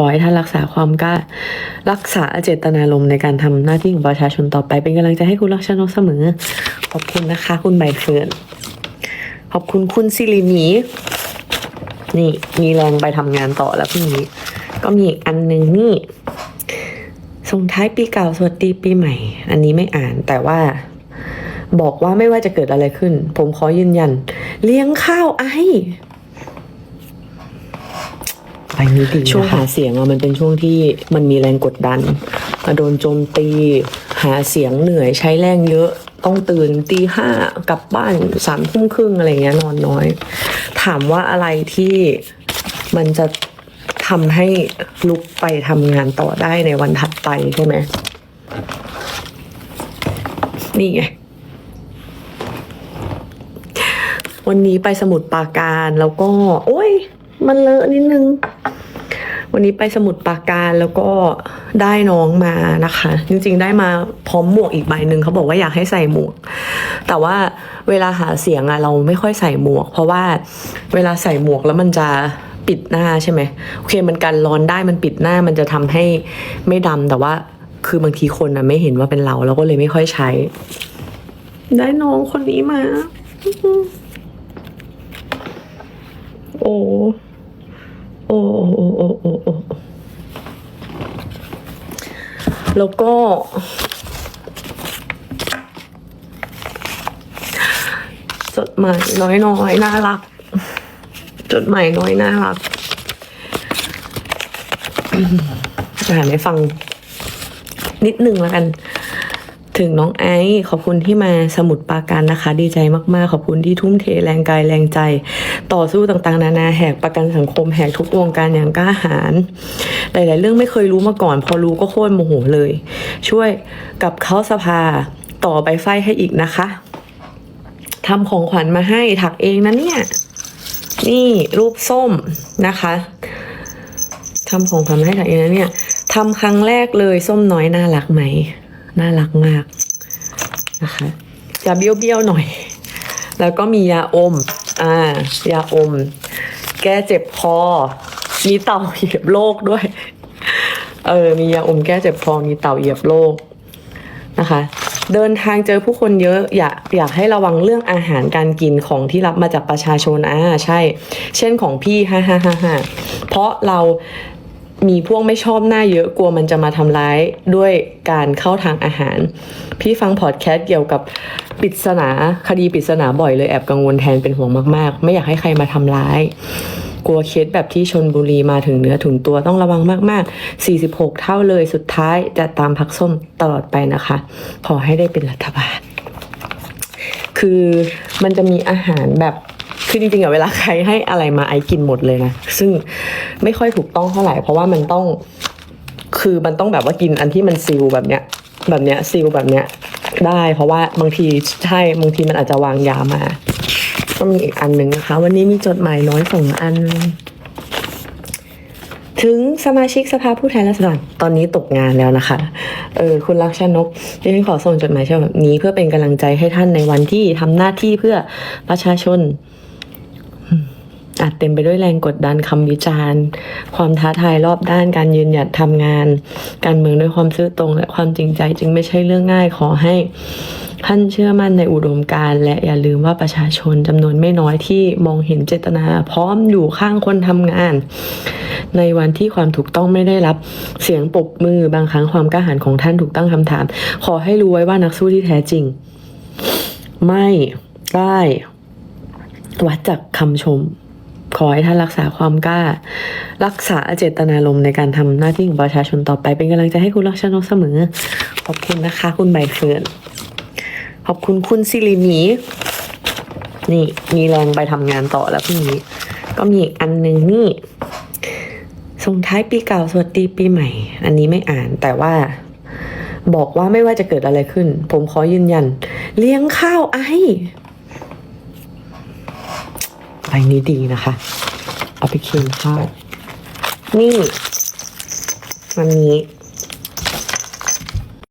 อให้ท่านรักษาความกล้ารักษาเจตนารมณ์ในการทำหน้าที่ของประชาชนต่อไป เป็นกำลังใจให้คุณรักชนกเสมอ ขอบคุณนะคะ คุณใบเฟิร์นขอบคุณคุณซิริหมีนี่มีแรงไปทำงานต่อแล้วพรุ่งนี้ ก็มีอีกอันหนึ่งนี่ส่งท้ายปีเก่าสวัสดีปีใหม่ อันนี้ไม่อ่านแต่ว่าบอกว่าไม่ว่าจะเกิดอะไรขึ้น ผมขอยืนยัน เลี้ยงข้าวไอ ไปนี้ดีช่วงหาเสียงอะมันเป็นช่วงที่มันมีแรงกดดันมาโดนโจมตี หาเสียงเหนื่อยใช้แรงเยอะต้องตื่นตีห้ากลับบ้านสามทุ่มครึ่งอะไรเงี้ยนอนน้อย ถามว่าอะไรที่มันจะทำให้ลุกไปทำงานต่อได้ในวันถัดไปใช่ไหมนี่ไงวันนี้ไปสมุทรปาการแล้วก็ โอ้ย มันเลอะนิดนึง วันนี้ไปสมุทรปราการแล้วก็ได้น้องมานะคะ จริงๆได้มาพร้อมหมวกอีกใบหนึ่งเขาบอกว่าอยากให้ใส่หมวก แต่ว่าเวลาหาเสียงอะเราไม่ค่อยใส่หมวก เพราะว่าเวลาใส่หมวกแล้วมันจะปิดหน้าใช่ไหมโอเคมันกันร้อนได้มันปิดหน้ามันจะทำให้ไม่ดำแต่ว่าคือบางทีคนอะไม่เห็นว่าเป็นเราเราก็เลยไม่ค่อยใช้ ได้น้องคนนี้มา โอ้ โอ้โอ้โอ้โอ้โอ้แล้วก็ จดหมายน้อยน้อยน่ารัก จดหมายน้อยน่ารักอ่านให้ฟัง นิดหนึ่งแล้วกัน ถึงน้องไอซ์ขอบคุณที่มาสมุดปราการนะคะ ดีใจมากๆ ขอบคุณที่ทุ่มเทแรงกายแรงใจ ต่อสู้ต่างๆ นานาแหกประกันสังคมแหกทุกวงการอย่างกล้าหาญหลายๆเรื่องไม่เคยรู้มาก่อน พอรู้ก็โคตรโมโหเลย ช่วยกับเขาสภาต่อไปไฟให้อีกนะคะทำของขวัญมาให้ถักเองนะเนี่ยนี่รูปส้มนะคะทำของขวัญมาให้ถักเองนะเนี่ยทำครั้งแรกเลยส้มน้อยน่ารักไหม น่ารักมากนะคะจะเบี้ยวๆหน่อย แล้วก็มียาอม อ่ายาอม แก้เจ็บคอ มีเต่าเหยียบโรคด้วย เออ มียาอมแก้เจ็บคอ มีเต่าเหยียบโรคนะคะ เดินทางเจอผู้คนเยอะอยากอยากให้ระวังเรื่องอาหารการกินของที่รับมาจากประชาชนอ่าใช่ เช่นของพี่ฮ่าฮ่าฮ่าฮ่าเพราะเรา มีพวกไม่ชอบหน้าเยอะกลัวมันจะมาทำร้ายด้วยการเข้าทางอาหาร พี่ฟังพอดแคสต์เกี่ยวกับปริศนาคดีปริศนาบ่อยเลยแอบกังวลแทนเป็นห่วงมากๆ ไม่อยากให้ใครมาทำร้าย กลัวเคสแบบที่ชนบุรีมาถึงเนื้อถึงตัวต้องระวังมากๆ 46 เท่าเลยสุดท้ายจะตามพักส้มตลอดไปนะคะขอให้ได้เป็นรัฐบาล คือมันจะมีอาหารแบบ คือจริงๆอะเวลาใครให้อะไรมาไอกินหมดเลยนะซึ่งไม่ค่อยถูกต้องเท่าไหร่เพราะว่ามันต้องคือมันต้องแบบว่ากินอันที่มันซีลแบบเนี้ยแบบเนี้ยซีลแบบเนี้ยได้ เพราะว่าบางทีใช่บางทีมันอาจจะวางยามาก็มีอีกอันหนึ่งนะคะ วันนี้มีจดหมายน้อยสองอัน ถึงสมาชิกสภาผู้แทนราษฎรตอนนี้ตกงานแล้วนะคะ เออคุณลักษณกดิฉันขอส่งจดหมายฉบับนี้เพื่อเป็นกำลังใจให้ท่านในวันที่ทำหน้าที่เพื่อประชาชน อาจเต็มไปด้วยแรงกดดันคำวิจารณ์ ความท้าทายรอบด้านการยืนหยัดทำงาน การเมืองด้วยความซื่อตรง และความจริงใจจึงไม่ใช่เรื่องง่ายขอให้ท่านเชื่อมั่นในอุดมการณ์และอย่าลืมว่าประชาชนจำนวนไม่น้อยที่มองเห็นเจตนา พร้อมอยู่ข้างคนทำงาน ในวันที่ความถูกต้องไม่ได้รับเสียงปรบมือบางครั้งความกล้าหาญของท่านถูกตั้งคำถาม ขอให้รู้ไว้ว่านักสู้ที่แท้จริง ไม่ได้วัดจากคำชม ขอให้ท่านรักษาความกล้า รักษาเจตนารมณ์ในการทำหน้าที่ของประชาชนต่อไป เป็นกำลังใจให้คุณรักชนกเสมอ ขอบคุณนะคะ คุณใบเฟิร์นขอบคุณคุณซิริหมีนี่มีแรงไปทำงานต่อแล้วพรุ่งนี้ ก็มีอีกอันหนึ่งนี่ส่งท้ายปีเก่าสวัสดีปีใหม่ อันนี้ไม่อ่านแต่ว่าบอกว่าไม่ว่าจะเกิดอะไรขึ้น ผมขอยืนยัน เลี้ยงข้าวไอ้ ใบนี้ดีนะคะ เอาไปเคียงข้าวนี่ วันนี้